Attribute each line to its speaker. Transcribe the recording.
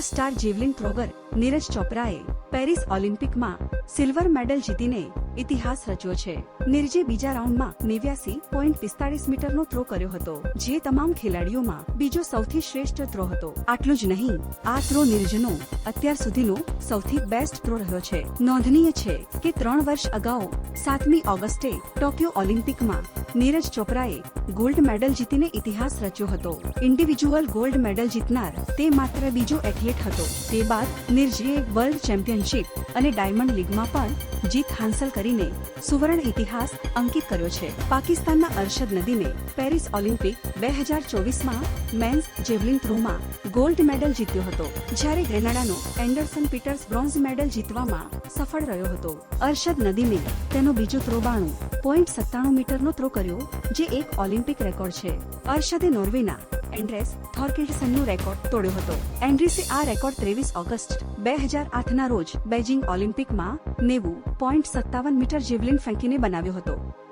Speaker 1: Star javelin thrower Neeraj ચોપરાએ Paris ઓલિમ્પિકમાં silver medal જીતીને ઇતિહાસ રચ્યો છે. નિર્જે બીજા રાઉન્ડમાં નેવ્યાસી પોઈન્ટ પિસ્તાળીસ મીટરનો થ્રો કર્યો હતો, જે તમામ ખેલાડીઓમાં બીજો સૌથી શ્રેષ્ઠ થ્રો હતો. આટલું જ નહીં, આ થ્રો નિર્જનો અત્યાર સુધીનો સૌથી બેસ્ટ થ્રો રહ્યો છે. નોંધનીય છે કે ત્રણ વર્ષ અગાઉ સાતમી ઓગસ્ટે ટોક્યો ઓલિમ્પિકમાં નીરજ ચોપરાએ ગોલ્ડ મેડલ જીતીને ઇતિહાસ રચ્યો હતો. ઇન્ડિવિજ્યુઅલ ગોલ્ડ મેડલ જીતનાર તે માત્ર બીજો એથ્લેટ હતો. તે બાદ નિર્જયે વર્લ્ડ ચેમ્પિયનશિપ અને ડાયમંડ લીગમાં પણ જીત હાંસલ કરીને સુવર્ણ ઇતિહાસ અંકિત કર્યો છે. પાકિસ્તાનના અરશદ નદીમે પેરિસ ઓલિમ્પિક બે હજાર ચોવીસમાં મેન્સ જેવલિન થ્રોમાં ગોલ્ડ મેડલ જીત્યો હતો, જ્યારે ગ્રેનાડાનો એન્ડરસન પીટર્સ બ્રોન્ઝ મેડલ જીતવામાં સફળ રહ્યો હતો. અરશદ નદીમે તેનો બીજો થ્રો બાણું પોઈન્ટ સત્તાણું મીટરનો થ્રો કર્યો, જે એક ઓલિમ્પિક રેકોર્ડ છે. અરશદે નોર્વેના એન્ડ્રેસ થોર્કિલ્સનનો રેકોર્ડ તોડ્યો હતો. એન્ડ્રીસે આ રેકોર્ડ ત્રેવીસ ઓગસ્ટ બે હજાર આઠના રોજ બેઇજિંગ ઓલિમ્પિકમાં નેવું પોઈન્ટ સત્તાવન મીટર જેવલિન ફેંકીને બનાવ્યો હતો.